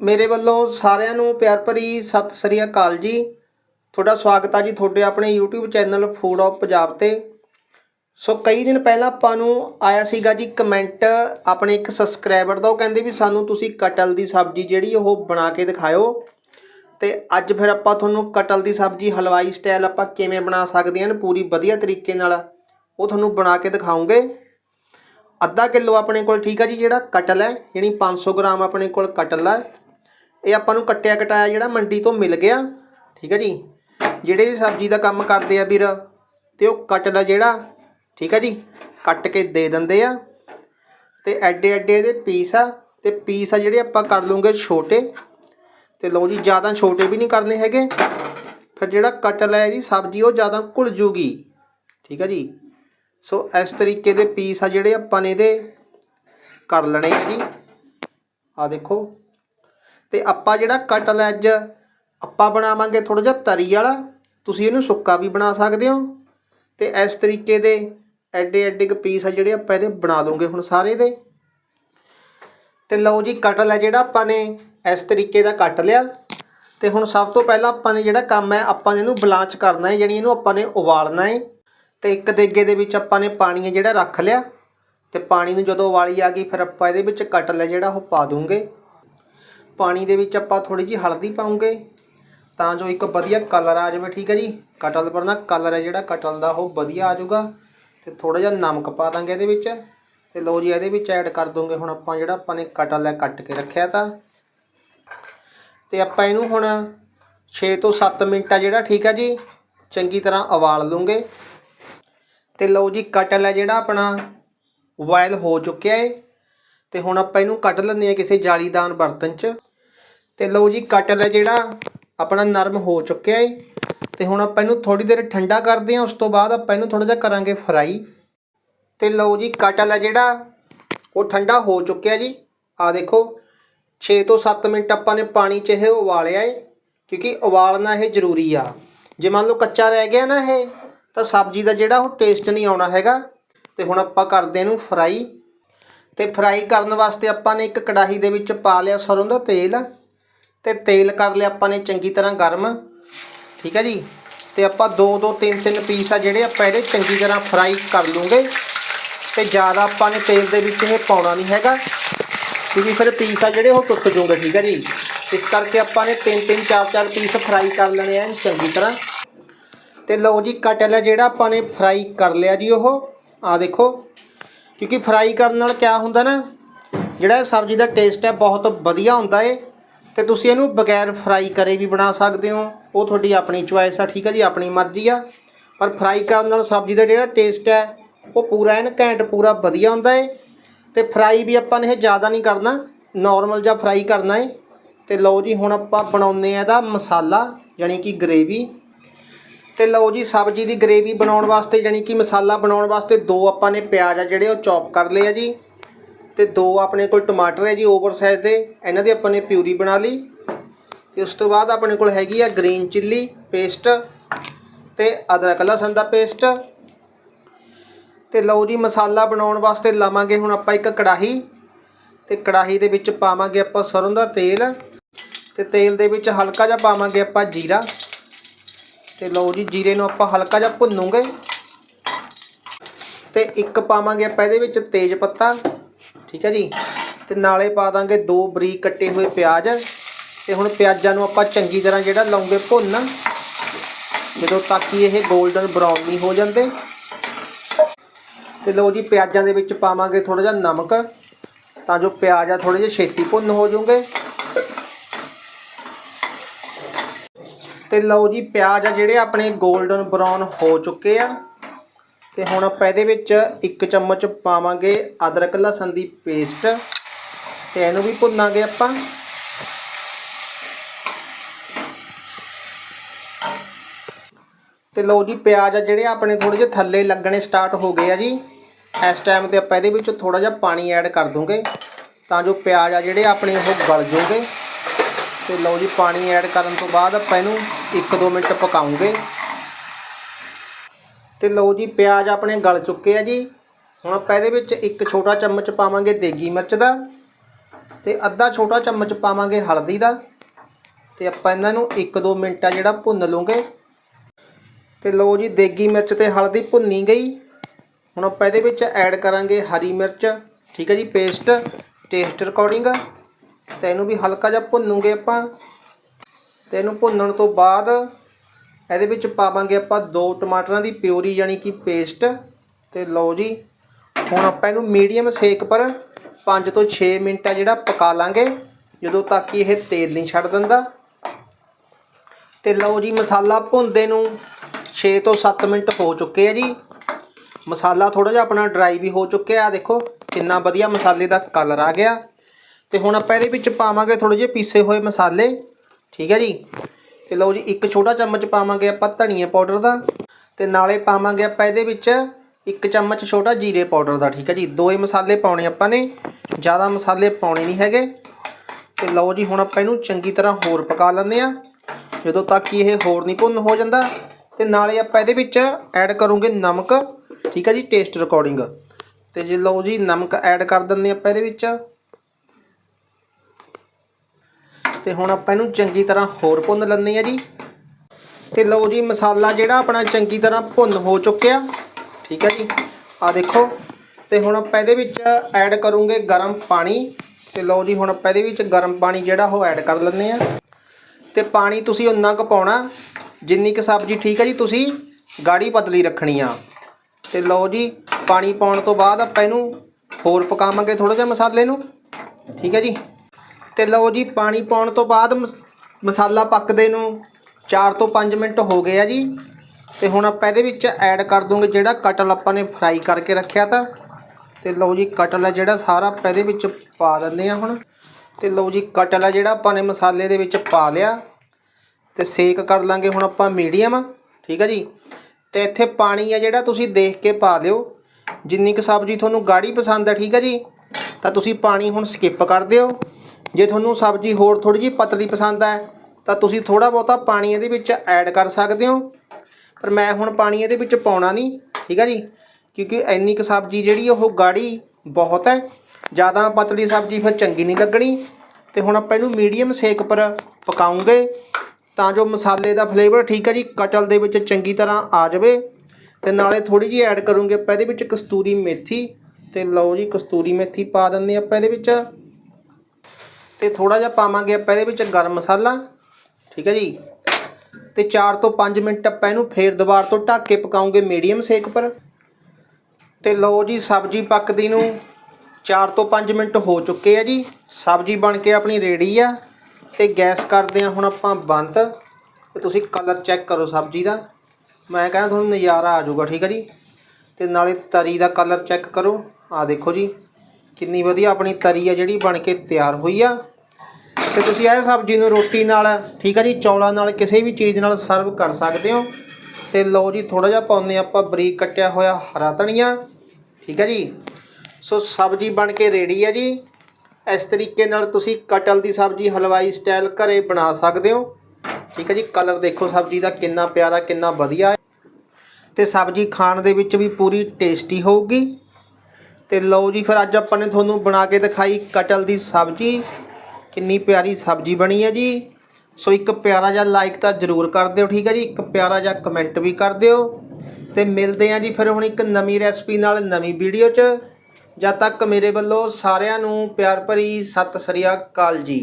ਮੇਰੇ ਵੱਲੋਂ ਸਾਰਿਆਂ ਨੂੰ ਪਿਆਰ ਭਰੀ ਸਤਿ ਸ੍ਰੀ ਅਕਾਲ ਜੀ। ਤੁਹਾਡਾ ਸਵਾਗਤ ਆ ਜੀ ਤੁਹਾਡੇ ਆਪਣੇ YouTube channel food of Punjab ਤੇ। ਸੋ ਕਈ ਦਿਨ ਪਹਿਲਾਂ ਆਪਾਂ ਨੂੰ ਆਇਆ ਸੀਗਾ ਜੀ ਕਮੈਂਟ ਆਪਣੇ ਇੱਕ ਸਬਸਕ੍ਰਾਈਬਰ ਦਾ, ਉਹ ਕਹਿੰਦੇ ਵੀ ਸਾਨੂੰ ਤੁਸੀਂ ਕਟਲ ਦੀ ਸਬਜ਼ੀ ਜਿਹੜੀ ਉਹ ਬਣਾ ਕੇ ਦਿਖਾਇਓ। ਤੇ ਅੱਜ ਫਿਰ ਆਪਾਂ ਤੁਹਾਨੂੰ ਕਟਲ ਦੀ ਸਬਜ਼ੀ ਹਲਵਾਈ ਸਟਾਈਲ ਆਪਾਂ ਕਿਵੇਂ ਬਣਾ ਸਕਦੇ ਹਾਂ ਪੂਰੀ ਵਧੀਆ ਤਰੀਕੇ ਨਾਲ ਉਹ ਤੁਹਾਨੂੰ ਬਣਾ ਕੇ ਦਿਖਾਉਂਗੇ। ਅੱਧਾ ਕਿਲੋ ਆਪਣੇ ਕੋਲ ਠੀਕ ਆ ਜੀ ਜਿਹੜਾ ਕਟਲ ਹੈ, ਯਾਨੀ 500 ਗ੍ਰਾਮ ਆਪਣੇ ਕੋਲ ਕਟਲ ਹੈ। ਇਹ ਆਪਾਂ ਨੂੰ ਕੱਟਿਆ ਕਟਾਇਆ ਜਿਹੜਾ ਮੰਡੀ ਤੋਂ ਮਿਲ ਗਿਆ, ਠੀਕ ਹੈ ਜੀ? ਜਿਹੜੇ ਵੀ ਸਬਜ਼ੀ ਦਾ ਕੰਮ ਕਰਦੇ ਆ ਵੀਰ, ਤੇ ਉਹ ਕਟਲ ਆ ਜਿਹੜਾ, ਠੀਕ ਹੈ ਜੀ? ਕੱਟ ਕੇ ਦੇ ਦਿੰਦੇ ਆ। ਤੇ ਐਡੇ ਐਡੇ ਇਹਦੇ ਪੀਸ ਆ, ਤੇ ਪੀਸ ਆ ਜਿਹੜੇ ਆਪਾਂ ਕਰ ਲੂਗੇ ਛੋਟੇ। ਤੇ ਲਓ ਜੀ, ਜ਼ਿਆਦਾ ਛੋਟੇ ਵੀ ਨਹੀਂ ਕਰਨੇ ਹੈਗੇ। ਫਿਰ ਜਿਹੜਾ ਕਟਲ ਹੈ ਇਹਦੀ ਸਬਜ਼ੀ, ਉਹ ਜ਼ਿਆਦਾ ਘੁਲ ਜੂਗੀ, ਠੀਕ ਹੈ ਜੀ? ਸੋ ਇਸ ਤਰੀਕੇ ਦੇ ਪੀਸ ਆ ਜਿਹੜੇ ਆਪਾਂ ਨੇ ਇਹਦੇ ਕਰ ਲੈਣੇ ਆ ਜੀ। ਆ ਦੇਖੋ। ਤੇ ਆਪਾਂ ਜਿਹੜਾ ਕਟਲ ਅੱਜ ਆਪਾਂ ਬਣਾਵਾਂਗੇ ਥੋੜਾ ਜਿਹਾ ਤਰੀ ਵਾਲਾ, ਤੁਸੀਂ ਇਹਨੂੰ ਸੁੱਕਾ ਵੀ ਬਣਾ ਸਕਦੇ ਹੋ। ਤੇ ਇਸ ਤਰੀਕੇ ਦੇ ਐਡੇ ਐਡੇ ਕੁ ਪੀਸ ਆ ਜਿਹੜੇ ਆਪਾਂ ਇਹਦੇ ਬਣਾ ਲਵਾਂਗੇ ਹੁਣ ਸਾਰੇ ਦੇ। ਤੇ ਲਓ ਜੀ ਕਟਲ ਹੈ ਜਿਹੜਾ ਆਪਾਂ ਨੇ ਇਸ ਤਰੀਕੇ ਦਾ ਕੱਟ ਲਿਆ। ਤੇ ਹੁਣ ਸਭ ਤੋਂ ਪਹਿਲਾਂ ਆਪਾਂ ਨੇ ਜਿਹੜਾ ਕੰਮ ਹੈ, ਆਪਾਂ ਨੇ ਇਹਨੂੰ ਬਲਾਂਚ ਕਰਨਾ ਹੈ, ਯਾਨੀ ਇਹਨੂੰ ਆਪਾਂ ਨੇ ਉਬਾਲਣਾ ਹੈ। ਤੇ ਇੱਕ ਦੇਗੇ ਦੇ ਵਿੱਚ ਆਪਾਂ ਨੇ ਪਾਣੀ ਹੈ ਜਿਹੜਾ ਰੱਖ ਲਿਆ। ਤੇ ਪਾਣੀ ਨੂੰ ਜਦੋਂ ਉਬਾਲੀ ਆ ਗਈ, ਫਿਰ ਆਪਾਂ ਇਹਦੇ ਵਿੱਚ ਕਟਲ ਹੈ ਜਿਹੜਾ ਉਹ ਪਾ ਦੂੰਗੇ ਪਾਣੀ ਦੇ ਵਿੱਚ ਆਪਾਂ ਥੋੜੀ ਜਿਹੀ ਹਲਦੀ ਪਾਉਂਗੇ, ਤਾਂ ਜੋ ਇੱਕ ਵਧੀਆ ਕਲਰ ਆ ਜਾਵੇ, ਠੀਕ ਹੈ ਜੀ? ਕਟਲ ਪਰ ਨਾ ਕਲਰ ਹੈ ਜਿਹੜਾ, ਕਟਲ ਦਾ ਉਹ ਵਧੀਆ ਆ ਜਾਊਗਾ। ਤੇ ਥੋੜਾ ਜਿਹਾ ਨਮਕ ਪਾ ਦਾਂਗੇ ਇਹਦੇ ਵਿੱਚ, ਤੇ ਲਓ ਜੀ, ਇਹਦੇ ਵਿੱਚ ਐਡ ਕਰ ਦੂੰਗੇ ਹੁਣ ਆਪਾਂ ਜਿਹੜਾ ਆਪਾਂ ਨੇ ਕਟਲ ਹੈ, ਕੱਟ ਕੇ ਰੱਖਿਆ ਤਾਂ। ਤੇ ਆਪਾਂ ਇਹਨੂੰ ਹੁਣ 6 ਤੋਂ 7 ਮਿੰਟ ਆ ਜਿਹੜਾ, ਠੀਕ ਹੈ ਜੀ? ਚੰਗੀ ਤਰ੍ਹਾਂ ਉਬਾਲ ਲੂੰਗੇ ਤੇ ਲਓ ਜੀ, ਕਟਲ ਹੈ ਜਿਹੜਾ ਆਪਣਾ ਉਬਾਇਲ ਹੋ ਚੁੱਕਿਆ ਏ। ਤੇ ਹੁਣ ਆਪਾਂ ਇਹਨੂੰ ਕੱਢ ਲੈਂਦੇ ਆ ਕਿਸੇ ਜਾਲੀਦਾਰ ਬਰਤਨ 'ਚ। ਤੇ ਲਓ ਜੀ, ਕਟਲ ਹੈ ਜਿਹੜਾ ਆਪਣਾ ਨਰਮ ਹੋ ਚੁੱਕਿਆ ਹੈ ਤੇ ਹੁਣ ਆਪਾਂ ਇਹਨੂੰ ਥੋੜੀ ਦੇਰ ਠੰਡਾ ਕਰਦੇ ਹਾਂ, ਉਸ ਤੋਂ ਬਾਅਦ ਆਪਾਂ ਇਹਨੂੰ ਥੋੜਾ ਜਿਹਾ ਕਰਾਂਗੇ ਫਰਾਈ। ਤੇ ਲਓ ਜੀ, ਕਟਲ ਹੈ ਜਿਹੜਾ, ਉਹ ਠੰਡਾ ਹੋ ਚੁੱਕਿਆ ਜੀ। ਆ ਦੇਖੋ 6 ਤੋਂ 7 ਮਿੰਟ ਆਪਾਂ ਨੇ ਪਾਣੀ 'ਚ ਇਹ ਉਬਾਲਿਆ ਏ, ਕਿਉਂਕਿ ਉਬਾਲਣਾ ਇਹ ਜ਼ਰੂਰੀ ਆ। ਜੇ ਮੰਨ ਲਓ ਕੱਚਾ ਰਹਿ ਗਿਆ ਨਾ ਇਹ, ਤਾਂ ਸਬਜ਼ੀ ਦਾ ਜਿਹੜਾ ਉਹ ਟੇਸਟ ਨਹੀਂ ਆਉਣਾ ਹੈਗਾ। ਤੇ ਹੁਣ ਆਪਾਂ ਕਰਦੇ ਇਹਨੂੰ ਫਰਾਈ। ਤੇ ਫਰਾਈ ਕਰਨ ਵਾਸਤੇ ਆਪਾਂ ਨੇ ਇੱਕ ਕੜਾਹੀ ਦੇ ਵਿੱਚ ਪਾ ਲਿਆ ਸਰੋਂ ਦਾ ਤੇਲ। ਤੇ ਤੇਲ ਕਰ ਲਿਆ ਆਪਾਂ ਨੇ ਚੰਗੀ ਤਰ੍ਹਾਂ ਗਰਮ। ਠੀਕ ਹੈ ਜੀ? ਤੇ ਆਪਾਂ ਦੋ ਦੋ, ਤਿੰਨ ਤਿੰਨ ਪੀਸ ਆ ਜਿਹੜੇ ਆਪਾਂ ਇਹਦੇ ਚੰਗੀ ਤਰ੍ਹਾਂ ਫਰਾਈ ਕਰ ਲੂੰਗੇ। ਤੇ ਜ਼ਿਆਦਾ ਆਪਾਂ ਨੇ ਤੇਲ ਦੇ ਵਿੱਚ ਇਹ ਪਾਉਣਾ ਨਹੀਂ ਹੈਗਾ। ਕਿਉਂਕਿ ਫਿਰ ਪੀਸ ਆ ਜਿਹੜੇ ਉਹ ਟੁੱਟ ਜਾਊਗੇ, ਠੀਕ ਹੈ ਜੀ? ਇਸ ਕਰਕੇ ਆਪਾਂ ਨੇ ਤਿੰਨ ਤਿੰਨ, ਚਾਰ ਚਾਰ ਪੀਸ ਫਰਾਈ ਕਰ ਲੈਣੇ ਆ ਚੰਗੀ ਤਰ੍ਹਾਂ। ਤੇ ਲਓ ਜੀ ਕਟਲ ਹੈ ਜਿਹੜਾ ਆਪਾਂ ਨੇ ਫਰਾਈ ਕਰ ਲਿਆ ਜੀ ਉਹ। ਆ ਦੇਖੋ, ਕਿਉਂਕਿ ਫਰਾਈ ਕਰਨ ਨਾਲ ਕਿਆ ਹੁੰਦਾ ਨਾ, ਜਿਹੜਾ ਸਬਜ਼ੀ ਦਾ ਟੇਸਟ ਹੈ ਬਹੁਤ ਵਧੀਆ ਹੁੰਦਾ ਏ। ਤੇ ਤੁਸੀਂ ਇਹਨੂੰ ਬਗੈਰ ਫਰਾਈ ਕਰੇ ਵੀ ਬਣਾ ਸਕਦੇ ਹੋ। ਉਹ ਤੁਹਾਡੀ ਆਪਣੀ ਚੁਆਇਸ ਆ, ਠੀਕ ਆ ਜੀ, ਆਪਣੀ ਮਰਜ਼ੀ ਆ। ਪਰ ਫਰਾਈ ਕਰਨ ਨਾਲ ਸਬਜ਼ੀ ਦਾ ਜਿਹੜਾ ਟੇਸਟ ਹੈ, ਉਹ ਪੂਰਾ ਐਨ ਘੈਂਟ, ਪੂਰਾ ਵਧੀਆ ਹੁੰਦਾ ਏ। ਤੇ ਫਰਾਈ ਵੀ ਆਪਾਂ ਨੇ ਇਹ ਜ਼ਿਆਦਾ ਨਹੀਂ ਕਰਨਾ ਨਾਰਮਲ ਜਿਹਾ ਫਰਾਈ ਕਰਨਾ ਏ। ਤੇ ਲਓ ਜੀ, ਹੁਣ ਆਪਾਂ ਬਣਾਉਂਦੇ ਆ ਇਹਦਾ ਮਸਾਲਾ ਯਾਨੀ ਕਿ ਗ੍ਰੇਵੀ ਤੇ ਲਓ ਜੀ, ਸਬਜ਼ੀ ਦੀ ਗ੍ਰੇਵੀ ਬਣਾਉਣ ਵਾਸਤੇ ਯਾਨੀ ਕਿ ਮਸਾਲਾ ਬਣਾਉਣ ਵਾਸਤੇ ਦੋ ਆਪਾਂ ਨੇ ਪਿਆਜ਼ ਆ ਜਿਹੜੇ, ਉਹ ਚੌਪ ਕਰ ਲਏ ਆ ਜੀ। ਤੇ ਦੋ ਆਪਣੇ ਕੋਲ ਟਮਾਟਰ ਹੈ ਜੀ ਓਵਰ ਸਾਈਜ਼ ਦੇ, ਇਹਨਾਂ ਦੀ ਆਪਾਂ ਨੇ ਪਿਊਰੀ ਬਣਾ ਲਈ। ਤੇ ਉਸ ਤੋਂ ਬਾਅਦ ਆਪਣੇ ਕੋਲ ਹੈਗੀ ਆ ਗ੍ਰੀਨ ਚਿੱਲੀ ਪੇਸਟ ਤੇ ਅਦਰਕ ਲਸਣ ਦਾ ਪੇਸਟ। ਤੇ ਲਓ ਜੀ ਮਸਾਲਾ ਬਣਾਉਣ ਵਾਸਤੇ ਲਾਵਾਂਗੇ ਹੁਣ ਆਪਾਂ ਇੱਕ ਕੜਾਹੀ। ਤੇ ਕੜਾਹੀ ਦੇ ਵਿੱਚ ਪਾਵਾਂਗੇ ਆਪਾਂ ਸਰੋਂ ਦਾ ਤੇਲ। ਤੇ ਤੇਲ ਦੇ ਵਿੱਚ ਹਲਕਾ ਜਿਹਾ ਪਾਵਾਂਗੇ ਆਪਾਂ ਜੀਰਾ। ਤੇ ਲਓ ਜੀ ਜੀਰੇ ਨੂੰ ਆਪਾਂ ਹਲਕਾ ਜਿਹਾ ਭੁੰਨੂਗੇ। ਤੇ ਇੱਕ ਪਾਵਾਂਗੇ ਆਪਾਂ ਇਹਦੇ ਵਿੱਚ ਤੇਜ ਪੱਤਾ। ਠੀਕ ਹੈ ਜੀ? ਤੇ ਨਾਲੇ ਪਾ ਦਾਂਗੇ ਦੋ ਬਰੀਕ ਕੱਟੇ ਹੋਏ ਪਿਆਜ਼ ਤੇ ਹੁਣ ਪਿਆਜ਼ਾਂ ਨੂੰ ਆਪਾਂ ਚੰਗੀ ਤਰ੍ਹਾਂ ਜਿਹੜਾ ਲਾਉਂਗੇ ਭੁੰਨ। ਜਦੋਂ ਤੱਕ ਕਿ ਇਹ 골ਡਨ ਬਰਾਊਨ ਨਹੀਂ ਹੋ ਜਾਂਦੇ। ਤੇ ਲਓ ਜੀ, ਪਿਆਜ਼ਾਂ ਦੇ ਵਿੱਚ ਪਾਵਾਂਗੇ ਥੋੜਾ ਜਿਹਾ ਨਮਕ ਤਾਂ ਜੋ ਪਿਆਜ਼ ਆ ਥੋੜੇ ਜਿਹਾ ਛੇਤੀ ਭੁੰਨ ਹੋ ਜਾਣਗੇ ਤੇ ਲਓ ਜੀ, ਪਿਆਜ਼ ਆ ਜਿਹੜੇ ਆਪਣੇ 골ਡਨ ਬਰਾਊਨ ਹੋ ਚੁੱਕੇ ਆ। ਤੇ ਹੁਣ ਆਪਾਂ ਇਹਦੇ ਵਿੱਚ ਇੱਕ ਚਮਚ ਪਾਵਾਂਗੇ ਅਦਰਕ ਲਸਣ ਦੀ ਪੇਸਟ ਤੇ ਇਹਨੂੰ ਵੀ ਭੁੰਨਾਂਗੇ ਆਪਾਂ। ਤੇ ਲਓ ਜੀ, ਪਿਆਜ਼ ਆ ਜਿਹੜੇ ਆਪਣੇ ਥੋੜੇ ਜਿਹੇ ਥੱਲੇ ਲੱਗਣੇ ਸਟਾਰਟ ਹੋ ਗਏ ਆ ਜੀ। ਇਸ ਟਾਈਮ ਤੇ ਆਪਾਂ ਇਹਦੇ ਵਿੱਚ ਥੋੜਾ ਜਿਹਾ ਪਾਣੀ ਐਡ ਕਰ ਦੂੰਗੇ ਤਾਂ ਜੋ ਪਿਆਜ਼ ਆ ਜਿਹੜੇ ਆਪਣੇ ਉਹ ਗਲ ਜਾਓਗੇ ਤੇ ਲਓ ਜੀ, ਪਾਣੀ ਐਡ ਕਰਨ ਤੋਂ ਬਾਅਦ ਆਪਾਂ ਇਹਨੂੰ 1-2 ਮਿੰਟ ਪਕਾਉਂਗੇ। ਤੇ ਲਓ ਜੀ, ਪਿਆਜ਼ ਆਪਣੇ ਗਲ ਚੁੱਕੇ ਆ ਜੀ। ਹੁਣ ਆਪਾਂ ਇਹਦੇ ਵਿੱਚ ਇੱਕ ਛੋਟਾ ਚਮਚ ਪਾਵਾਂਗੇ ਦੇਗੀ ਮਿਰਚ ਦਾ ਤੇ ਅੱਧਾ ਛੋਟਾ ਚਮਚ ਪਾਵਾਂਗੇ ਹਲਦੀ ਦਾ। ਤੇ ਆਪਾਂ ਇਹਨਾਂ ਨੂੰ 1-2 ਮਿੰਟ ਆ ਜਿਹੜਾ ਭੁੰਨ ਲਵਾਂਗੇ। ਤੇ ਲਓ ਜੀ, ਦੇਗੀ ਮਿਰਚ ਤੇ ਹਲਦੀ ਭੁੰਨੀ ਗਈ। ਹੁਣ ਆਪਾਂ ਇਹਦੇ ਵਿੱਚ ਐਡ ਕਰਾਂਗੇ ਹਰੀ ਮਿਰਚ, ਠੀਕ ਹੈ ਜੀ ਪੇਸਟ ਟੇਸਟ ਅਕੋਰਡਿੰਗ ਤੇ ਇਹਨੂੰ ਵੀ ਹਲਕਾ ਜਿਹਾ ਭੁੰਨੂਗੇ ਆਪਾਂ। ਤੇ ਇਹਨੂੰ ਭੁੰਨਣ ਤੋਂ ਬਾਅਦ ਇਹਦੇ ਵਿੱਚ ਪਾਵਾਂਗੇ ਆਪਾਂ ਦੋ ਟਮਾਟਰਾਂ ਦੀ ਪਿਊਰੀ ਯਾਨੀ ਕਿ ਪੇਸਟ ਤੇ ਲਓ ਜੀ, ਹੁਣ ਆਪਾਂ ਇਹਨੂੰ ਮੀਡੀਅਮ ਸੇਕ ਪਰ 5 ਤੋਂ 6 ਮਿੰਟ ਆ ਜਿਹੜਾ ਪਕਾ ਲਾਂਗੇ, ਜਦੋਂ ਤੱਕ ਕਿ ਇਹ ਤੇਲ ਨਹੀਂ ਛੱਡ ਦਿੰਦਾ। ਤੇ ਲਓ ਜੀ, ਮਸਾਲਾ ਭੁੰਦੇ ਨੂੰ 6 ਤੋਂ 7 ਮਿੰਟ ਹੋ ਚੁੱਕੇ ਆ ਜੀ। ਮਸਾਲਾ ਥੋੜਾ ਜਿਹਾ ਆਪਣਾ ਡਰਾਈ ਵੀ ਹੋ ਚੁੱਕਿਆ ਆ, ਦੇਖੋ ਕਿੰਨਾ ਵਧੀਆ ਮਸਾਲੇ ਦਾ ਕਲਰ ਆ ਗਿਆ। ਤੇ ਹੁਣ ਆਪਾਂ ਇਹਦੇ ਵਿੱਚ ਪਾਵਾਂਗੇ ਥੋੜੇ ਜਿਹੇ ਪੀਸੇ ਹੋਏ ਮਸਾਲੇ, ਠੀਕ ਹੈ ਜੀ। ਤੇ ਲਓ ਜੀ, ਇੱਕ ਛੋਟਾ ਚਮਚ ਪਾਵਾਂਗੇ ਆਪਾਂ ਧਨੀਏ ਪਾਊਡਰ ਦਾ ਤੇ ਨਾਲੇ ਪਾਵਾਂਗੇ ਆਪਾਂ ਇਹਦੇ ਵਿੱਚ ਇੱਕ ਚਮਚ ਛੋਟਾ ਜੀਰੇ ਪਾਊਡਰ ਦਾ, ਠੀਕ ਹੈ ਜੀ। ਦੋਏ ਮਸਾਲੇ ਪਾਉਣੇ ਆਪਾਂ ਨੇ, ਜ਼ਿਆਦਾ ਮਸਾਲੇ ਪਾਉਣੇ ਨਹੀਂ ਹੈਗੇ। ਤੇ ਲਓ ਜੀ, ਹੁਣ ਆਪਾਂ ਇਹਨੂੰ ਚੰਗੀ ਤਰ੍ਹਾਂ ਹੋਰ ਪਕਾ ਲੈਂਦੇ ਆ ਜਦੋਂ ਤੱਕ ਕਿ ਇਹ ਹੋਰ ਨਹੀਂ ਭੁੰਨ ਹੋ ਜਾਂਦਾ, ਤੇ ਨਾਲੇ ਆਪਾਂ ਇਹਦੇ ਵਿੱਚ ਐਡ ਕਰੂੰਗੇ ਨਮਕ, ਠੀਕ ਹੈ ਜੀ ਟੇਸਟ ਰਿਕਾਰਡਿੰਗ ਤੇ ਜੇ ਲਓ ਜੀ, ਨਮਕ ਐਡ ਕਰ ਦਿੰਦੇ ਆਪਾਂ ਇਹਦੇ ਵਿੱਚ। ਤੇ ਹੁਣ ਆਪਾਂ ਇਹਨੂੰ ਚੰਗੀ ਤਰ੍ਹਾਂ ਹੋਰ ਭੁੰਨ ਲੈਂਦੇ ਆ ਜੀ। ਤੇ ਲਓ ਜੀ, ਮਸਾਲਾ ਜਿਹੜਾ ਆਪਣਾ ਚੰਗੀ ਤਰ੍ਹਾਂ ਭੁੰਨ ਹੋ ਚੁੱਕਿਆ। ਠੀਕ ਹੈ ਜੀ। ਆ ਦੇਖੋ, ਤੇ ਹੁਣ ਆਪਾਂ ਇਹਦੇ ਵਿੱਚ ਐਡ ਕਰੂੰਗੇ ਗਰਮ ਪਾਣੀ। ਤੇ ਲਓ ਜੀ, ਹੁਣ ਆਪਾਂ ਇਹਦੇ ਵਿੱਚ ਗਰਮ ਪਾਣੀ ਜਿਹੜਾ ਉਹ ਐਡ ਕਰ ਲੈਂਦੇ ਆ ਤੇ ਪਾਣੀ ਤੁਸੀਂ ਉਨਾ ਕੁ ਪਾਉਣਾ, ਜਿੰਨੀ ਕੁ ਸਬਜ਼ੀ ਠੀਕ ਹੈ ਜੀ, ਤੁਸੀਂ ਗਾੜੀ ਪਤਲੀ ਰੱਖਣੀ ਆ। ਤੇ ਲਓ ਜੀ, ਪਾਣੀ ਪਾਉਣ ਤੋਂ ਬਾਅਦ ਆਪਾਂ ਇਹਨੂੰ ਹੋਰ ਪਕਾਵਾਂਗੇ ਥੋੜਾ ਜਿਹਾ ਮਸਾਲੇ ਨੂੰ। ਠੀਕ ਹੈ ਜੀ। ਤੇ ਲਓ ਜੀ, ਪਾਣੀ ਪਾਉਣ ਤੋਂ ਬਾਅਦ ਮਸ- ਮਸਾਲਾ ਪੱਕਦੇ ਨੂੰ 4 ਤੋਂ 5 ਮਿੰਟ ਹੋ ਗਏ ਆ ਜੀ। ਤੇ ਹੁਣ ਆਪਾਂ ਇਹਦੇ ਵਿੱਚ ਐਡ ਕਰ ਦੂੰਗੇ ਜਿਹੜਾ ਕਟਲ ਆਪਾਂ ਨੇ ਫਰਾਈ ਕਰਕੇ ਰੱਖਿਆ ਤਾਂ। ਤੇ ਲਓ ਜੀ, ਕਟਲ ਆ ਜਿਹੜਾ ਸਾਰਾ ਆਪਾਂ ਇਹਦੇ ਵਿੱਚ ਪਾ ਦਿੰਦੇ ਆ ਹੁਣ। ਤੇ ਲਓ ਜੀ, ਕਟਲ ਹੈ ਜਿਹੜਾ ਆਪਾਂ ਨੇ ਮਸਾਲੇ ਦੇ ਵਿੱਚ ਪਾ ਲਿਆ। ਤੇ ਸੇਕ ਕਰ ਲਾਂਗੇ ਹੁਣ ਆਪਾਂ ਮੀਡੀਅਮ, ਠੀਕ ਹੈ ਜੀ। ਤੇ ਇੱਥੇ ਪਾਣੀ ਆ ਜਿਹੜਾ ਤੁਸੀਂ ਦੇਖ ਕੇ ਪਾ ਦਿਓ ਜਿੰਨੀ ਕੁ ਸਬਜ਼ੀ ਤੁਹਾਨੂੰ ਗਾੜੀ ਪਸੰਦ ਹੈ ਠੀਕ ਹੈ ਜੀ। ਤਾਂ ਤੁਸੀਂ ਪਾਣੀ ਹੁਣ ਸਕਿਪ ਕਰ ਦਿਓ। ਜੇ ਤੁਹਾਨੂੰ ਸਬਜ਼ੀ ਹੋਰ ਥੋੜੀ ਜਿਹੀ ਪਤਲੀ ਪਸੰਦ ਹੈ, ਤਾਂ ਤੁਸੀਂ ਥੋੜਾ ਬਹੁਤਾ ਪਾਣੀ ਇਹਦੇ ਵਿੱਚ ਐਡ ਕਰ ਸਕਦੇ ਹੋ। ਪਰ ਮੈਂ ਹੁਣ ਪਾਣੀ ਇਹਦੇ ਵਿੱਚ ਪਾਉਣਾ ਨਹੀਂ, ਠੀਕ ਹੈ ਜੀ? ਕਿਉਂਕਿ ਇੰਨੀ ਕੁ ਸਬਜ਼ੀ ਜਿਹੜੀ ਉਹ ਗਾੜੀ ਬਹੁਤ ਹੈ। ਜ਼ਿਆਦਾ ਪਤਲੀ ਸਬਜ਼ੀ ਫਿਰ ਚੰਗੀ ਨਹੀਂ ਲੱਗਣੀ। ਤੇ ਹੁਣ ਆਪਾਂ ਇਹਨੂੰ ਮੀਡੀਅਮ ਸੇਕ ਪਰ ਪਕਾਉਂਗੇ, ਤਾਂ ਜੋ ਮਸਾਲੇ ਦਾ ਫਲੇਵਰ ਠੀਕ ਹੈ ਜੀ, ਕਟਲ ਦੇ ਵਿੱਚ ਚੰਗੀ ਤਰ੍ਹਾਂ ਆ ਜਾਵੇ। ਤੇ ਨਾਲੇ ਥੋੜੀ ਜਿਹੀ ਐਡ ਕਰੂੰਗੇ ਆਪਾਂ ਇਹਦੇ ਵਿੱਚ ਕਸਤੂਰੀ ਮੇਥੀ। ਤੇ ਲਓ ਜੀ, ਕਸਤੂਰੀ ਮੇਥੀ ਪਾ ਦਿੰਦੇ ਆਪਾਂ ਇਹਦੇ ਵਿੱਚ। ਤੇ ਥੋੜਾ ਜਿਹਾ ਪਾਵਾਂਗੇ ਆਪਾਂ ਇਹਦੇ ਵਿੱਚ ਗਰਮ ਮਸਾਲਾ, ਠੀਕ ਹੈ ਜੀ। ਤੇ 4 ਤੋਂ 5 ਮਿੰਟ ਆਪਾਂ ਇਹਨੂੰ ਫੇਰ ਦੁਬਾਰਾ ਤੋਂ ਢੱਕ ਕੇ ਪਕਾਉਂਗੇ ਮੀਡੀਅਮ ਸੇਕ ਪਰ ਤੇ ਲਓ ਜੀ, ਸਬਜ਼ੀ ਪੱਕਦੀ ਨੂੰ 4 ਤੋਂ 5 ਮਿੰਟ ਹੋ ਚੁੱਕੇ ਆ ਜੀ। ਸਬਜ਼ੀ ਬਣ ਕੇ ਆਪਣੀ ਰੈਡੀ ਆ ਤੇ ਗੈਸ ਕਰਦੇ ਆ ਹੁਣ ਆਪਾਂ ਬੰਦ। ਤੇ ਤੁਸੀਂ ਕਲਰ ਚੈੱਕ ਕਰੋ ਸਬਜ਼ੀ ਦਾ। ਮੈਂ ਕਹਿੰਦਾ ਤੁਹਾਨੂੰ ਨਜ਼ਾਰਾ ਆ ਜਾਊਗਾ, ਠੀਕ ਹੈ ਜੀ। ਤੇ ਨਾਲੇ ਤਰੀ ਦਾ ਕਲਰ ਚੈੱਕ ਕਰੋ। ਆ ਦੇਖੋ ਜੀ, ਕਿੰਨੀ ਵਧੀਆ ਆਪਣੀ ਤਰੀ ਆ ਜਿਹੜੀ ਬਣ ਕੇ ਤਿਆਰ ਹੋਈ ਆ। ਤੇ ਤੁਸੀਂ ਇਹ ਸਬਜ਼ੀ ਨੂੰ ਰੋਟੀ ਨਾਲ, ਠੀਕ ਹੈ ਜੀ, ਚੌਲਾਂ ਨਾਲ ਕਿਸੇ ਵੀ ਚੀਜ਼ ਨਾਲ ਸਰਵ ਕਰ ਸਕਦੇ ਹੋ। ਤੇ ਲਓ ਜੀ ਥੋੜਾ ਜਿਹਾ ਪਾਉਂਦੇ ਹਾਂ ਆਪਾਂ ਬਰੀਕ ਕੱਟਿਆ ਹੋਇਆ ਹਰਾ ਧਨੀਆ, ਠੀਕ ਹੈ ਜੀ। ਸੋ ਸਬਜ਼ੀ ਬਣ ਕੇ ਰੈਡੀ ਹੈ ਜੀ। ਇਸ ਤਰੀਕੇ ਨਾਲ ਤੁਸੀਂ ਕਟਲ ਦੀ ਸਬਜ਼ੀ ਹਲਵਾਈ ਸਟਾਈਲ ਘਰੇ ਬਣਾ ਸਕਦੇ ਹੋ। ਠੀਕ ਹੈ ਜੀ, ਕਲਰ ਦੇਖੋ ਸਬਜ਼ੀ ਦਾ ਕਿੰਨਾ ਪਿਆਰਾ, ਕਿੰਨਾ ਵਧੀਆ ਹੈ। ਤੇ ਸਬਜ਼ੀ ਖਾਣ ਦੇ ਵਿੱਚ ਵੀ ਪੂਰੀ ਟੇਸਟੀ ਹੋਊਗੀ। ਤੇ ਲਓ ਜੀ, ਫਿਰ ਅੱਜ ਆਪਾਂ ਨੇ ਤੁਹਾਨੂੰ ਬਣਾ ਕੇ ਦਿਖਾਈ ਕਟਲ ਦੀ ਸਬਜ਼ੀ। ਕਿੰਨੀ ਪਿਆਰੀ ਸਬਜ਼ੀ ਬਣੀ ਹੈ ਜੀ। ਸੋ ਇੱਕ ਪਿਆਰਾ ਜਿਹਾ ਲਾਈਕ ਤਾਂ ਜ਼ਰੂਰ ਕਰ ਦਿਓ, ਠੀਕ ਹੈ ਜੀ। ਇੱਕ ਪਿਆਰਾ ਜਿਹਾ ਕਮੈਂਟ ਵੀ ਕਰ ਦਿਓ। ਤੇ ਮਿਲਦੇ ਆਂ ਜੀ ਫਿਰ ਹੁਣ ਇੱਕ ਨਵੀਂ ਰੈਸਪੀ ਨਾਲ ਨਵੀਂ ਵੀਡੀਓ 'ਚ। ਜਦ ਤੱਕ ਮੇਰੇ ਵੱਲੋਂ ਸਾਰਿਆਂ ਨੂੰ ਪਿਆਰ ਭਰੀ ਸਤਿ ਸ੍ਰੀ ਅਕਾਲ ਜੀ।